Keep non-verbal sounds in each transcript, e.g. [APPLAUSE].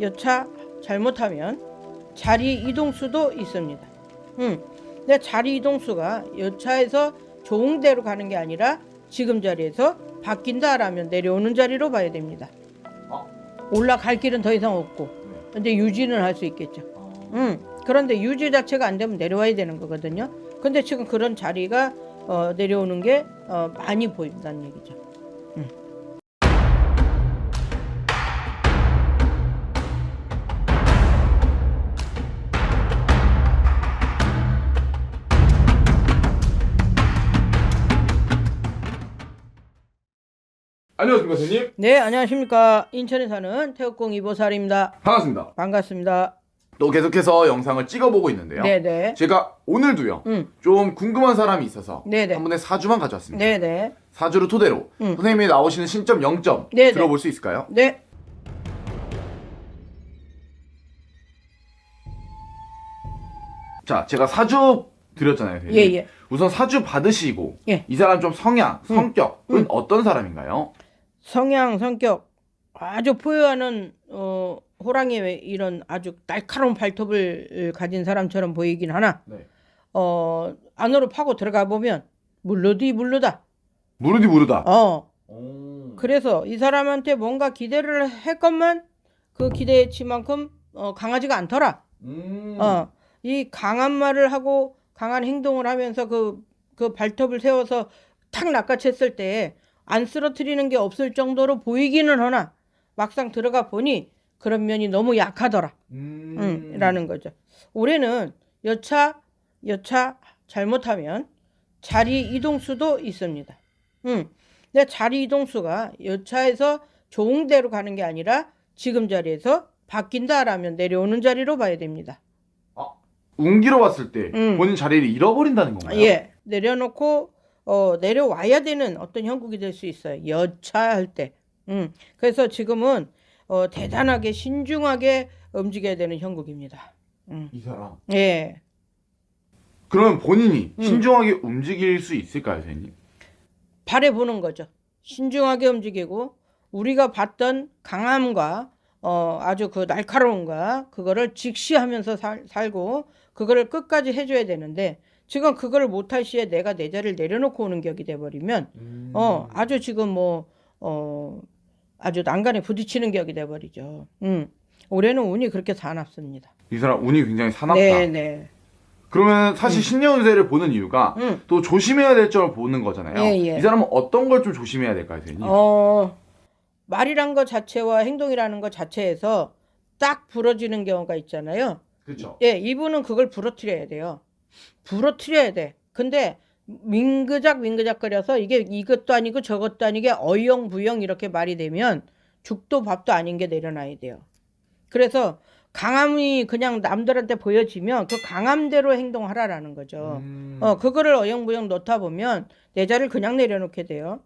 여차 잘못하면 자리 이동수도 있습니다. 음, 근데 자리 이동수가 여차에서 좋은 데로 가는 게 아니라 지금 자리에서 바뀐다라면 내려오는 자리로 봐야 됩니다. 아. 올라갈 길은 더 이상 없고, 네. 근데 유지는 할 수 있겠죠. 아, 음, 그런데 유지 자체가 안 되면 내려와야 되는 거거든요. 근데 지금 그런 자리가 어, 내려오는 게 어, 많이 보인다는 얘기죠. 안녕하십니까 선생님 네, 안녕하십니까. 인천에 사는 태극공 이보살입니다. 반갑습니다 반갑습니다. 또 계속해서 영상을 찍어보고 있는데요 네네. 제가 오늘도요 음, 좀 궁금한 사람이 있어서 네네. 한 분의 사주만 가져왔습니다 네네. 사주를 토대로 음. 선생님이 나오시는 신점 0점 네네. 들어볼 수 있을까요? 네. 자 제가 사주 드렸잖아요 예, 선생님 예. 우선 사주 받으시고 예. 이 사람 좀 성향, 음. 성격은 음. 어떤 사람인가요? 성향, 성격 아주 포효하는 어, 호랑이의 이런 아주 날카로운 발톱을 가진 사람처럼 보이긴 하나 네. 어, 안으로 파고 들어가 보면 물르디 물르다. 무르디 무르다 어. 오. 그래서 이 사람한테 뭔가 기대를 했건만 그 기대치만큼 어, 강하지가 않더라. 음. 어, 이 강한 말을 하고 강한 행동을 하면서 그, 그 발톱을 세워서 탁 낚아챘을 때 안 쓰러뜨리는 게 없을 정도로 보이기는 하나 막상 들어가 보니 그런 면이 너무 약하더라. 음. 음, 라는 거죠. 올해는 여차, 여차 잘못하면 자리 이동수도 있습니다. 음, 근데 자리 이동수가 여차에서 좋은 데로 가는 게 아니라 지금 자리에서 바뀐다라면 내려오는 자리로 봐야 됩니다. 운기로 봤을 때 음. 본인 자리를 잃어버린다는 건가요? 예, 내려놓고 어, 내려와야 되는 어떤 형국이 될 수 있어요. 여차할 때. 음, 그래서 지금은 어, 대단하게 신중하게 움직여야 되는 형국입니다. 음, 이 사람. 예. 그러면 본인이 음. 신중하게 움직일 수 있을까요, 선생님? 바래보는 거죠. 신중하게 움직이고 우리가 봤던 강함과 어, 아주 그 날카로움과 그거를 직시하면서 살, 살고 그거를 끝까지 해줘야 되는데 지금 그걸 못할 시에 내가 내 자리를 내려놓고 오는 격이 돼버리면 음. 어 아주 지금 뭐어 아주 난간에 부딪히는 격이 돼버리죠. 음 올해는 운이 그렇게 사납습니다. 이 사람 운이 굉장히 사납다. 네네. 그러면 사실 신년운세를 보는 이유가 음. 또 조심해야 될 점을 보는 거잖아요. 예, 예. 이 사람은 어떤 걸 좀 조심해야 될까요, 선생님? 어, 말이란 것 자체와 행동이라는 것 자체에서 딱 부러지는 경우가 있잖아요. 그렇죠. 예, 이분은 그걸 부러뜨려야 돼요. 부러뜨려야 돼. 근데 민그작 민그작 거려서 이게 이것도 아니고 저것도 아니게 어영부영 이렇게 말이 되면 죽도 밥도 아닌 게 내려놔야 돼요. 그래서 강함이 그냥 남들한테 보여지면 그 강함대로 행동하라라는 거죠. 음. 어, 그거를 어영부영 놓다 보면 내 자리를 그냥 내려놓게 돼요.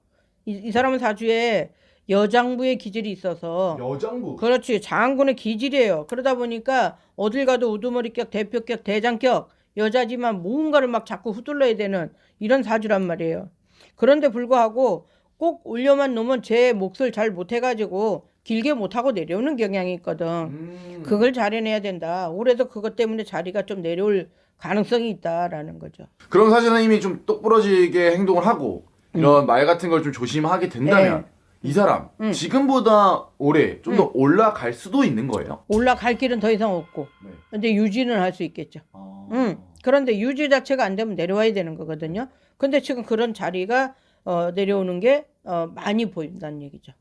이, 이 사람은 사주에 여장부의 기질이 있어서 여장부. 그렇지 장군의 기질이에요. 그러다 보니까 어딜 가도 우두머리격, 대표격, 대장격 여자지만 뭔가를 막 자꾸 휘둘러야 되는 이런 사주란 말이에요. 그런데 불구하고 꼭 올려만 놓으면 제 몫을 잘 못해가지고 길게 못하고 내려오는 경향이 있거든. 음. 그걸 잘해내야 된다. 올해도 그것 때문에 자리가 좀 내려올 가능성이 있다라는 거죠. 그럼 사실 선생님이 좀 똑부러지게 행동을 하고 이런 말 같은 걸 좀 조심하게 된다면 음. 네. 이 사람 음. 지금보다 올해 좀더 올라갈 수도 있는 거예요. 올라갈 길은 더 이상 없고, 네. 근데 유지는 할 수 있겠죠. 아. 음. 그런데 유지 자체가 안 되면 내려와야 되는 거거든요. 근데 지금 그런 자리가 어, 내려오는 게 어, 많이 보인다는 얘기죠.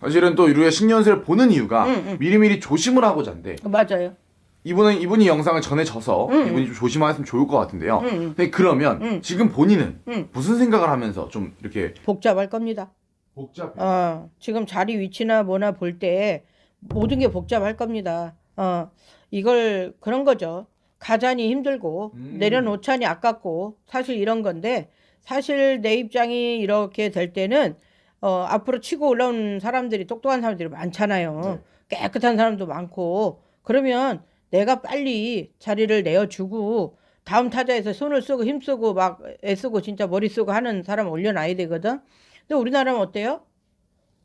사실은 또 우리가 신년세를 보는 이유가 음, 음. 미리미리 조심을 하고자 한데 맞아요. 이분은 이분이 영상을 전해져서 음, 이분이 좀 조심하셨으면 좋을 것 같은데요. 음, 음. 근데 그러면 음. 지금 본인은 음. 무슨 생각을 하면서 좀 이렇게 복잡할 겁니다. 복잡해? 어, 지금 자리 위치나 뭐나 볼 때 모든 게 복잡할 겁니다. 어, 이걸 그런 거죠. 가자니 힘들고 음. 내려놓자니 아깝고 사실 이런 건데 사실 내 입장이 이렇게 될 때는 어, 앞으로 치고 올라온 사람들이 똑똑한 사람들이 많잖아요. 깨끗한 사람도 많고 그러면 내가 빨리 자리를 내어주고 다음 타자에서 손을 쓰고 힘쓰고 막 애쓰고 진짜 머리 쓰고 하는 사람 올려놔야 되거든. 근데 우리나라는 어때요?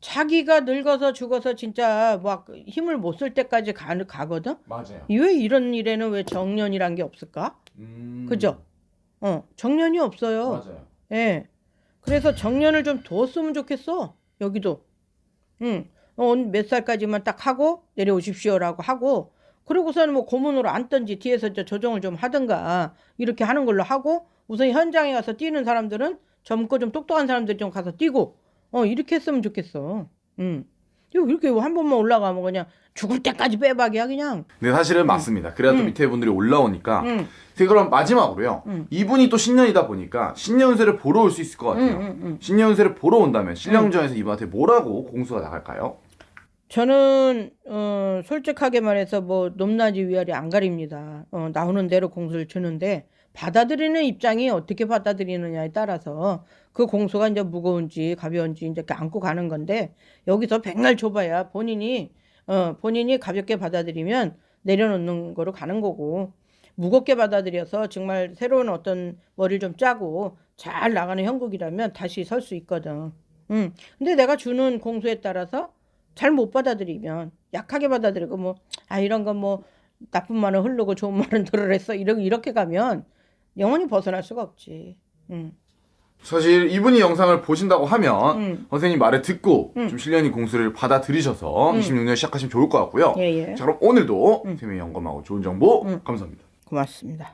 자기가 늙어서 죽어서 진짜 막 힘을 못 쓸 때까지 가, 가거든. 맞아요. 왜 이런 일에는 왜 정년이란 게 없을까? 음. 그죠? 어, 정년이 없어요. 맞아요. 예. 그래서 정년을 좀 뒀으면 좋겠어. 여기도. 응. 어, 몇 살까지만 딱 하고 내려오십시오라고 하고 그러고서는 뭐 고문으로 앉든지 뒤에서 저 조정을 좀 하든가 이렇게 하는 걸로 하고 우선 현장에 가서 뛰는 사람들은 젊고 좀 똑똑한 사람들 좀 가서 뛰고 어 이렇게 했으면 좋겠어. 응. 이거 이렇게 한 번만 올라가면 그냥 죽을 때까지 빼박이야 그냥. 근데 사실은 맞습니다. 그래야 또 음. 밑에 분들이 올라오니까. 응. 네, 그럼 마지막으로요. 음. 이분이 또 신년이다 보니까 신년세를 보러 올 수 있을 것 같아요. 응, 응, 응. 신년세를 보러 온다면 신령전에서 이분한테 뭐라고 공수가 나갈까요? 저는 어, 솔직하게 말해서 뭐 높낮이 위아래 안 가립니다. 어, 나오는 대로 공수를 주는데 받아들이는 입장이 어떻게 받아들이느냐에 따라서 그 공수가 이제 무거운지 가벼운지 이제 안고 가는 건데 여기서 백날 줘봐야 본인이 어, 본인이 가볍게 받아들이면 내려놓는 거로 가는 거고 무겁게 받아들여서 정말 새로운 어떤 머리를 좀 짜고 잘 나가는 형국이라면 다시 설 수 있거든. 음. 근데 내가 주는 공수에 따라서 잘 못 받아들이면 약하게 받아들이고 뭐 아 이런 건 뭐 나쁜 말은 흐르고 좋은 말은 [LAUGHS] 들으랬어 이렇게 이렇게 가면 영원히 벗어날 수가 없지. 음. 사실 이분이 영상을 보신다고 하면 음. 선생님 말을 듣고 음. 좀 신령이 공수를 받아들이셔서 음. 26년 시작하시면 좋을 것 같고요. 예, 예. 자 그럼 오늘도 음. 선생님의 영감하고 좋은 정보 음. 감사합니다. 고맙습니다.